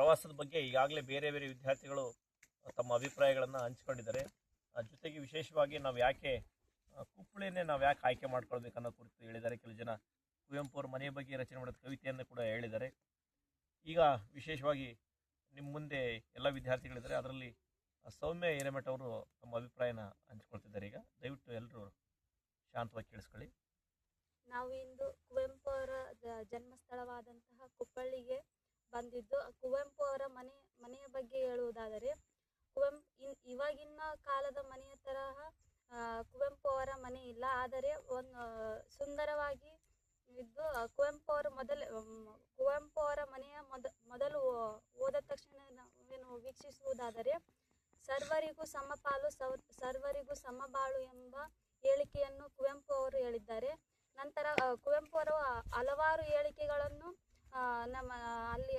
ಪ್ರವಾಸದ ಬಗ್ಗೆ ಈಗಾಗಲೇ ಬೇರೆ ಬೇರೆ ವಿದ್ಯಾರ್ಥಿಗಳು ತಮ್ಮ ಅಭಿಪ್ರಾಯಗಳನ್ನು ಹಂಚಿಕೊಂಡಿದ್ದಾರೆ. ಜೊತೆಗೆ ವಿಶೇಷವಾಗಿ ನಾವು ಯಾಕೆ ಕುಪ್ಪಳಿನೇ ನಾವು ಯಾಕೆ ಆಯ್ಕೆ ಮಾಡ್ಕೊಳ್ಬೇಕು ಅನ್ನೋ ಕುರಿತು ಹೇಳಿದ್ದಾರೆ. ಕೆಲವು ಜನ ಕುವೆಂಪು ಅವ್ರ ಮನೆಯ ಬಗ್ಗೆ ರಚನೆ ಮಾಡಿದ ಕವಿತೆಯನ್ನು ಕೂಡ ಹೇಳಿದ್ದಾರೆ. ಈಗ ವಿಶೇಷವಾಗಿ ನಿಮ್ಮ ಮುಂದೆ ಎಲ್ಲ ವಿದ್ಯಾರ್ಥಿಗಳಿದ್ದಾರೆ, ಅದರಲ್ಲಿ ಸೌಮ್ಯ ಹಿರೇಮಠ ಅವರು ತಮ್ಮ ಅಭಿಪ್ರಾಯನ ಹಂಚ್ಕೊಳ್ತಿದ್ದಾರೆ. ಈಗ ದಯವಿಟ್ಟು ಎಲ್ಲರೂ ಶಾಂತವಾಗಿ ಕೇಳಿಸ್ಕೊಳ್ಳಿ. ನಾವು ಇಂದು ಕುವೆಂಪು ಅವರ ಜನ್ಮಸ್ಥಳವಾದಂತಹ ಕುಪ್ಪಳ್ಳಿಗೆ ಬಂದಿದ್ದು. ಕುವೆಂಪು ಅವರ ಮನೆ, ಮನೆಯ ಬಗ್ಗೆ ಹೇಳುವುದಾದರೆ ಕುವೆಂಪು ಇನ್, ಇವಾಗಿನ ಕಾಲದ ಮನೆಯ ತರಹ ಕುವೆಂಪು ಅವರ ಮನೆ ಇಲ್ಲ. ಆದರೆ, ಒಂದು ಸುಂದರವಾಗಿ ಇದ್ದು ಕುವೆಂಪು ಅವರ ಮೊದಲ ಕುವೆಂಪು ಅವರ ಮನೆಯ ಮೊದ, ಮೊದಲು ಹೋದ ತಕ್ಷಣ ವೀಕ್ಷಿಸುವುದಾದರೆ, ಸರ್ವರಿಗೂ ಸಮಪಾಲು ಸರ್ವರಿಗೂ ಸಮಬಾಳು ಎಂಬ ಹೇಳಿಕೆಯನ್ನು ಕುವೆಂಪು ಅವರು ಹೇಳಿದ್ದಾರೆ. ನಂತರ ಕುವೆಂಪು ಅವರು ಹಲವಾರು ಹೇಳಿಕೆಗಳನ್ನು ನಮ್ಮ ಅಲ್ಲಿ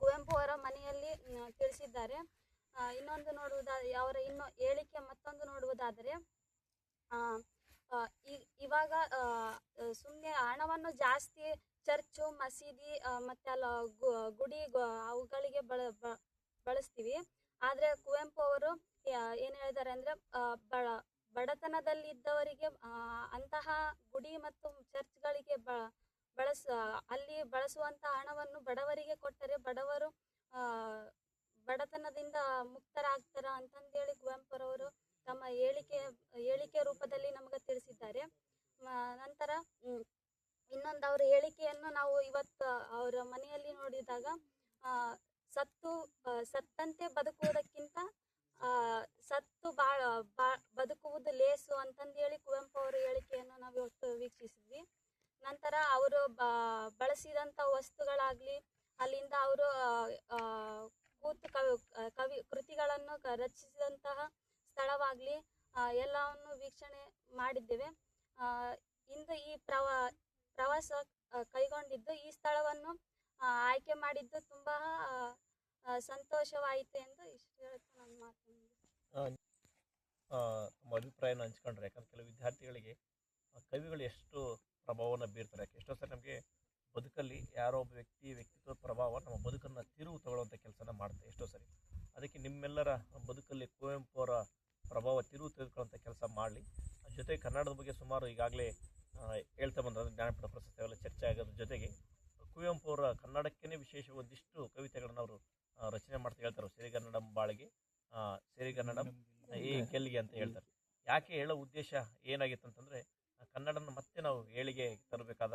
ಕುವೆಂಪು ಅವರ ಮನೆಯಲ್ಲಿ ತಿಳಿಸಿದ್ದಾರೆ. ಇನ್ನೊಂದು ನೋಡುವುದಾದ ಅವರ ಇನ್ನು ಹೇಳಿಕೆ ಮತ್ತೊಂದು ನೋಡುವುದಾದರೆ ಆ, ಆ, ಇವಾಗ ಸುಮ್ಮನೆ ಹಣವನ್ನು ಜಾಸ್ತಿ ಚರ್ಚು ಮಸೀದಿ ಆ, ಮತ್ತೆ ಅಲ್ಲ ಗುಡಿ ಅವುಗಳಿಗೆ ಬಳ ಬಳಸ್ತೀವಿ. ಆದರೆ ಕುವೆಂಪು ಅವರು ಏನು ಹೇಳಿದ್ದಾರೆ ಅಂದರೆ ಬಡ ಬಡತನದಲ್ಲಿದ್ದವರಿಗೆ ಆ, ಅಂತಹ ಗುಡಿ ಮತ್ತು ಚರ್ಚ್ಗಳಿಗೆ ಬಳಸ, ಅಲ್ಲಿ ಬಳಸುವಂತ ಹಣವನ್ನು ಬಡವರಿಗೆ ಕೊಟ್ಟರೆ ಬಡವರು ಬಡತನದಿಂದ ಮುಕ್ತರಾಗ್ತಾರ ಅಂತಂದೇಳಿ ಕುವೆಂಪುರವರು ತಮ್ಮ ಹೇಳಿಕೆ ಹೇಳಿಕೆ ರೂಪದಲ್ಲಿ ನಮಗೆ ತಿಳಿಸಿದ್ದಾರೆ. ನಂತರ ಇನ್ನೊಂದು ಅವರ ಹೇಳಿಕೆಯನ್ನು ನಾವು ಇವತ್ತು ಅವರ ಮನೆಯಲ್ಲಿ ನೋಡಿದಾಗ ಸತ್ತು ಸತ್ತಂತೆ ಬದುಕುವುದಕ್ಕಿಂತ ಸತ್ತು ಬಾಳ ಬಾ- ಬದುಕುವುದು ಲೇಸು ಅಂತಂದೇಳಿ ಕುವೆಂಪು ಅವರ ಹೇಳಿಕೆಯನ್ನು ನಾವು ಇವತ್ತು ವೀಕ್ಷಿಸಿದ್ವಿ ನಂತರ ಅವರು ಬ- ಬಳಸಿದಂಥ ವಸ್ತುಗಳಾಗಲಿ, ಅಲ್ಲಿಂದ ಅವರು ಕೂತು ಕವಿ ಕವಿ, ಕೃತಿಗಳನ್ನು ರಚಿಸಿದಂತಹ ಸ್ಥಳವಾಗಲಿ ಎಲ್ಲವನ್ನು ವೀಕ್ಷಣೆ ಮಾಡಿದ್ದೇವೆ. ಇಂದು ಈ ಪ್ರವಾ, ಪ್ರವಾಸ ಕೈಗೊಂಡಿದ್ದು ಈ ಸ್ಥಳವನ್ನು ಆಯ್ಕೆ ಮಾಡಿದ್ದು ತುಂಬ ಸಂತೋಷವಾಯಿತು ಎಂದು ಇಷ್ಟು ಹೇಳುತ್ತಾ ತಮ್ಮ ಅಭಿಪ್ರಾಯನ ಹಂಚ್ಕೊಂಡ್ರೆ ಯಾಕಂದ್ರೆ ವಿದ್ಯಾರ್ಥಿಗಳಿಗೆ ಕವಿಗಳು ಎಷ್ಟು ಪ್ರಭಾವವನ್ನು ಬೀರ್ತಾರೆ. ಯಾಕೆ? ಎಷ್ಟೋ ಸರಿ ನಮಗೆ ಬದುಕಲ್ಲಿ ಯಾರೋ ಒಬ್ಬ ವ್ಯಕ್ತಿ ವ್ಯಕ್ತಿತ್ವದ ಪ್ರಭಾವ ನಮ್ಮ ಬದುಕನ್ನು ತಿರುವು ತಗೊಳ್ಳುವಂಥ ಕೆಲಸನ ಮಾಡುತ್ತೆ ಎಷ್ಟೋ ಸರಿ. ಅದಕ್ಕೆ ನಿಮ್ಮೆಲ್ಲರ ಬದುಕಲ್ಲಿ ಕುವೆಂಪು ಅವರ ಪ್ರಭಾವ ತಿರುವು ತೆಗೆದುಕೊಳ್ಳುವಂಥ ಕೆಲಸ ಮಾಡಲಿ. ಜೊತೆಗೆ ಕನ್ನಡದ ಬಗ್ಗೆ ಸುಮಾರು ಈಗಾಗಲೇ ಹೇಳ್ತಾ ಬಂದ್ರೆ ಜ್ಞಾನಪೀಠ ಪ್ರಶಸ್ತಿ ಅವೆಲ್ಲ ಚರ್ಚೆ ಆಗೋದ್ರ ಜೊತೆಗೆ ಕುವೆಂಪು ಅವರ ಕನ್ನಡಕ್ಕೇ ವಿಶೇಷ ಒಂದಿಷ್ಟು ಕವಿತೆಗಳನ್ನು ಅವರು ರಚನೆ ಮಾಡ್ತಾ ಹೇಳ್ತಾರೆ. ಸಿರಿಗನ್ನಡಂ ಬಾಳಿಗೆ ಸಿರಿಗನ್ನಡಂ ಈ ಗೆಲ್ಲಿಗೆ ಅಂತ ಹೇಳ್ತಾರೆ. ಯಾಕೆ ಹೇಳೋ ಉದ್ದೇಶ ಏನಾಗಿತ್ತು ಅಂತಂದ್ರೆ ಕನ್ನಡನ ಮತ್ತೆ ನಾವು ಏಳಿಗೆ ತರಬೇಕಾದ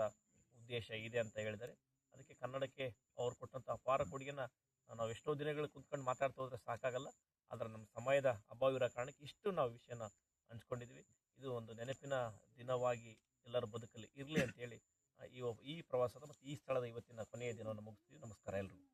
ಉದ್ದೇಶ ಇದೆ ಅಂತ ಹೇಳಿದರೆ, ಅದಕ್ಕೆ ಕನ್ನಡಕ್ಕೆ ಅವ್ರು ಕೊಟ್ಟಂತ ಅಪಾರ ಕೊಡುಗೆನ ನಾವು ಎಷ್ಟೋ ದಿನಗಳು ಕುತ್ಕೊಂಡು ಮಾತಾಡ್ತಾ ಹೋದ್ರೆ ಸಾಕಾಗಲ್ಲ. ಆದ್ರೆ ನಮ್ಮ ಸಮಯದ ಅಭಾವ ಇರೋ ಕಾರಣಕ್ಕೆ ಇಷ್ಟು ನಾವು ವಿಷಯನ ಹಂಚ್ಕೊಂಡಿದ್ವಿ ಇದು ಒಂದು ನೆನಪಿನ ದಿನವಾಗಿ ಎಲ್ಲರ ಬದುಕಲ್ಲಿ ಇರಲಿ ಅಂತೇಳಿ ಈ ಈ ಪ್ರವಾಸದ ಮತ್ತು ಈ ಸ್ಥಳದ ಇವತ್ತಿನ ಕೊನೆಯ ದಿನವನ್ನು ಮುಗಿಸ್ತೀವಿ. ನಮಸ್ಕಾರ ಎಲ್ರಿಗೂ.